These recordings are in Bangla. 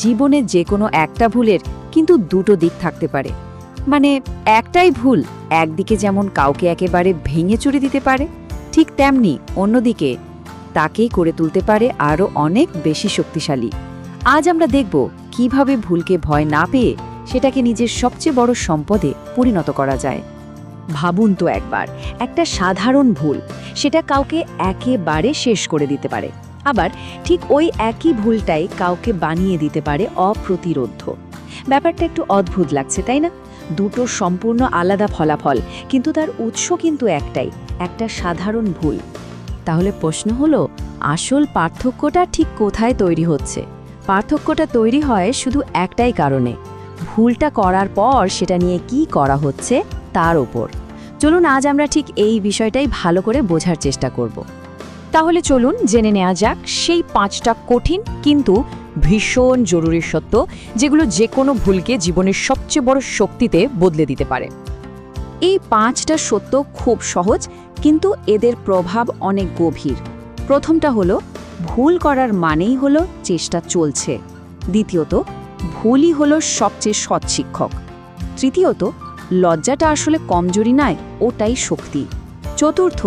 জীবনে যে কোনো একটা ভুলের কিন্তু দুটো দিক থাকতে পারে। মানে একটাই ভুল একদিকে যেমন কাউকে একেবারে ভেঙে চুরে দিতে পারে, ঠিক তেমনি অন্যদিকে তাকেই করে তুলতে পারে আরও অনেক বেশি শক্তিশালী। আজ আমরা দেখব কীভাবে ভুলকে ভয় না পেয়ে সেটাকে নিজের সবচেয়ে বড় সম্পদে পরিণত করা যায়। ভাবুন তো একবার, একটা সাধারণ ভুল সেটা কাউকে একেবারে শেষ করে দিতে পারে। আবার ঠিক ওই একই ভুলটাই কাউকে বানিয়ে দিতে পারে অপ্রতিরোধ্য। ব্যাপারটা একটু অদ্ভুত লাগছে, তাই না? দুটো সম্পূর্ণ আলাদা ফলাফল, কিন্তু তার উৎস কিন্তু একটাই, একটা সাধারণ ভুল। তাহলে প্রশ্ন হলো, আসল পার্থক্যটা ঠিক কোথায় তৈরি হচ্ছে? পার্থক্যটা তৈরি হয় শুধু একটাই কারণে। ভুলটা করার পর সেটা নিয়ে কি করা হচ্ছে, তার ওপর। চলুন আজ আমরা ঠিক এই বিষয়টাই ভালো করে বোঝার চেষ্টা করব। তাহলে চলুন জেনে নেওয়া যাক সেই পাঁচটা কঠিন কিন্তু ভীষণ জরুরি সত্য, যেগুলো যে কোনো ভুলকে জীবনের সবচেয়ে বড় শক্তিতে বদলে দিতে পারে। এই পাঁচটা সত্য খুব সহজ, কিন্তু এদের প্রভাব অনেক গভীর। প্রথমটা হলো, ভুল করার মানেই হলো চেষ্টা চলছে। দ্বিতীয়ত, ভুলই হলো সবচেয়ে সৎ শিক্ষক। তৃতীয়ত, লজ্জাটা আসলে কমজোরি নয়, ওটাই শক্তি। চতুর্থ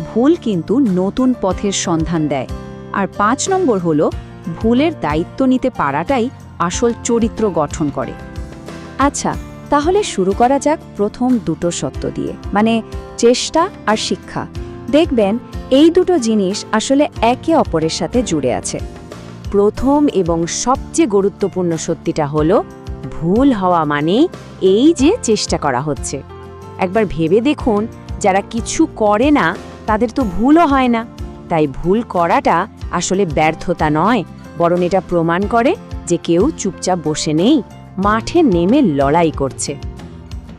ভুল কিন্তু নতুন পথের সন্ধান দেয়। আর পাঁচ নম্বর হল, ভুলের দায়িত্ব নিতে পারাটাই আসল চরিত্র গঠন করে। আচ্ছা তাহলে শুরু করা যাক প্রথম দুটো সত্য দিয়ে। মানে চেষ্টা আর শিক্ষা। দেখবেন, এই দুটো জিনিস আসলে একে অপরের সাথে জুড়ে আছে। প্রথম এবং সবচেয়ে গুরুত্বপূর্ণ সত্যিটা হলো, ভুল হওয়া মানে এই যে চেষ্টা করা হচ্ছে। একবার ভেবে দেখুন, যারা কিছু করে না তাদের তো ভুলও হয় না। তাই ভুল করাটা আসলে ব্যর্থতা নয়, বরং এটা প্রমাণ করে যে কেউ চুপচাপ বসে নেই, মাঠে নেমে লড়াই করছে।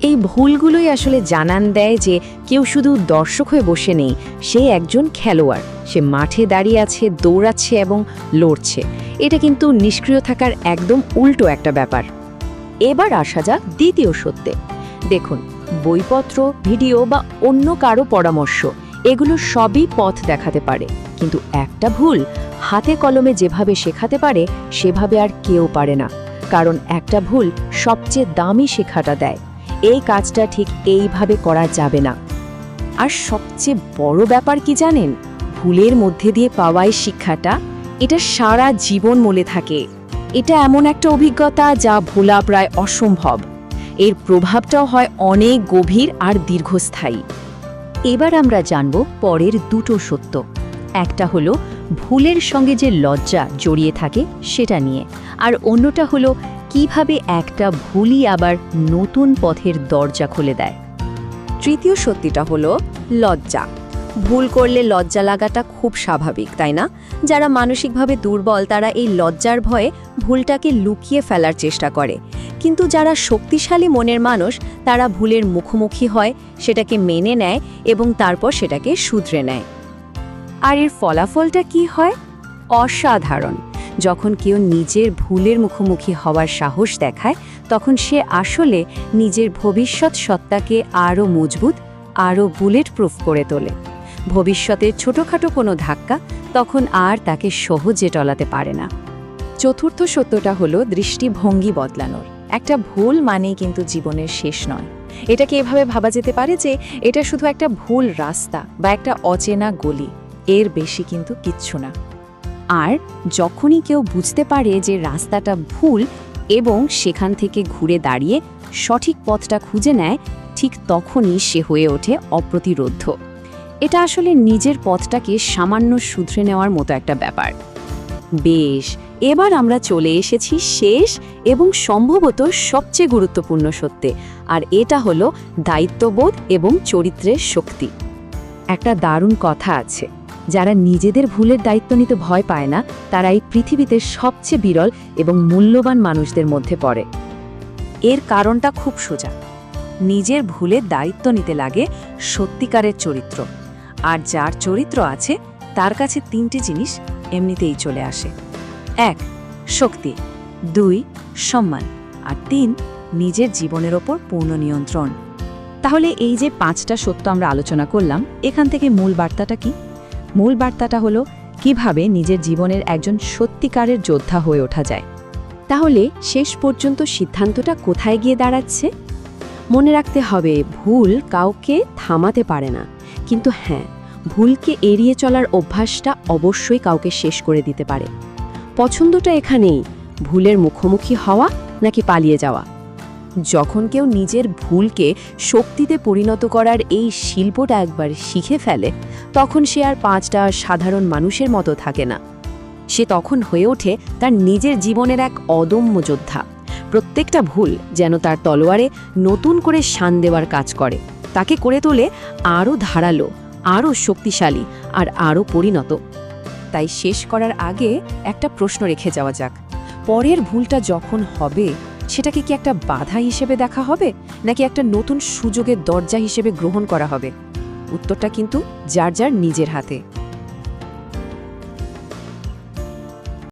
এই ভুলগুলোই আসলে জানান দেয় যে কেউ শুধু দর্শক হয়ে বসে নেই, সে একজন খেলোয়াড়। সে মাঠে দাঁড়িয়ে আছে, দৌড়াচ্ছে এবং লড়ছে। এটা কিন্তু নিষ্ক্রিয় থাকার একদম উল্টো একটা ব্যাপার। এবার আসা যাক দ্বিতীয় সত্যে। দেখুন, বইপত্র, ভিডিও বা অন্য কারও পরামর্শ এগুলো সবই পথ দেখাতে পারে। কিন্তু একটা ভুল হাতে কলমে যেভাবে শেখাতে পারে, সেভাবে আর কেউ পারে না। কারণ একটা ভুল সবচেয়ে দামি শেখাটা দেয়। এই কাজটা ঠিক এইভাবে করা যাবে না। আর সবচেয়ে বড় ব্যাপার কি জানেন? ভুলের মধ্যে দিয়ে পাওয়াই শিক্ষাটা, এটা সারা জীবন মলে থাকে। এটা এমন একটা অভিজ্ঞতা যা ভোলা প্রায় অসম্ভব। এর প্রভাবটাও হয় অনেক গভীর আর দীর্ঘস্থায়ী। এবার আমরা জানব পরের দুটো সত্য। একটা হলো, ভুলের সঙ্গে যে লজ্জা জড়িয়ে থাকে সেটা নিয়ে। আর অন্যটা হলো, কীভাবে একটা ভুলই আবার নতুন পথের দরজা খুলে দেয়। তৃতীয় সত্যিটা হলো, লজ্জা। ভুল করলে লজ্জা লাগাটা খুব স্বাভাবিক, তাই না? যারা মানসিকভাবে দুর্বল, তারা এই লজ্জার ভয়ে ভুলটাকে লুকিয়ে ফেলার চেষ্টা করে। কিন্তু যারা শক্তিশালী মনের মানুষ, তারা ভুলের মুখোমুখি হয়, সেটাকে মেনে নেয় এবং তারপর সেটাকে শুধরে নেয়। আর এর ফলাফলটা কি হয়? অসাধারণ। যখন কেউ নিজের ভুলের মুখোমুখি হওয়ার সাহস দেখায়, তখন সে আসলে নিজের ভবিষ্যৎ সত্তাকে আরও মজবুত, আরও বুলেট প্রুফ করে তোলে। ভবিষ্যতের ছোটোখাটো কোনো ধাক্কা তখন আর তাকে সহজে টলাতে পারে না। চতুর্থ সত্যটা হলো দৃষ্টিভঙ্গি বদলানোর। একটা ভুল মানেই কিন্তু জীবনের শেষ নয়। এটাকে এভাবে ভাবা যেতে পারে যে এটা শুধু একটা ভুল রাস্তা বা একটা অচেনা গলি। এর বেশি কিন্তু কিচ্ছু না। আর যখনই কেউ বুঝতে পারে যে রাস্তাটা ভুল এবং সেখান থেকে ঘুরে দাঁড়িয়ে সঠিক পথটা খুঁজে নেয়, ঠিক তখনই সে হয়ে ওঠে অপ্রতিরোধ্য এটা আসলে নিজের পথটাকে সামান্য শুধরে নেওয়ার মতো একটা ব্যাপার। বেশ এবার আমরা চলে এসেছি শেষ এবং সম্ভবত সবচেয়ে গুরুত্বপূর্ণ সত্যে, আর এটা হলো দায়িত্ববোধ এবং চরিত্রের শক্তি। একটা দারুণ কথা আছে, যারা নিজেদের ভুলের দায়িত্ব নিতে ভয় পায় না, তারা এই পৃথিবীতে সবচেয়ে বিরল এবং মূল্যবান মানুষদের মধ্যে পড়ে। এর কারণটা খুব সোজা, নিজের ভুলের দায়িত্ব নিতে লাগে সত্যিকারের চরিত্র, আর যার চরিত্র আছে, তার কাছে তিনটি জিনিস এমনিতেই চলে আসে। এক, শক্তি। দুই, সম্মান। আর তিন, নিজের জীবনের ওপর পূর্ণ নিয়ন্ত্রণ। তাহলে এই যে পাঁচটা সত্য আমরা আলোচনা করলাম, এখান থেকে মূল বার্তাটা কি? মূল বার্তাটা হলো কীভাবে নিজের জীবনের একজন সত্যিকারের যোদ্ধা হয়ে ওঠা যায়। তাহলে শেষ পর্যন্ত সিদ্ধান্তটা কোথায় গিয়ে দাঁড়াচ্ছে? মনে রাখতে হবে, ভুল কাউকে থামাতে পারে না। কিন্তু হ্যাঁ ভুলকে এড়িয়ে চলার অভ্যাসটা অবশ্যই কাউকে শেষ করে দিতে পারে। পছন্দটা এখানেই, ভুলের মুখোমুখি হওয়া নাকি পালিয়ে যাওয়া? যখন কেউ নিজের ভুলকে শক্তিতে পরিণত করার এই শিল্পটা একবার শিখে ফেলে, তখন সে আর পাঁচটা সাধারণ মানুষের মতো থাকে না। সে তখন হয়ে ওঠে তার নিজের জীবনের এক অদম্য যোদ্ধা। প্রত্যেকটা ভুল যেন তার তলোয়ারে নতুন করে শান দেওয়ার কাজ করে। তাকে করে তোলে আরও ধারালো, আরও শক্তিশালী আর আরও পরিণত। তাই শেষ করার আগে একটা প্রশ্ন রেখে যাওয়া যাক। পরের ভুলটা যখন হবে সেটাকে কি একটা বাধা হিসেবে দেখা হবে, নাকি একটা নতুন সুযোগের দরজা হিসেবে গ্রহণ করা হবে? উত্তরটা কিন্তু যার যার নিজের হাতে।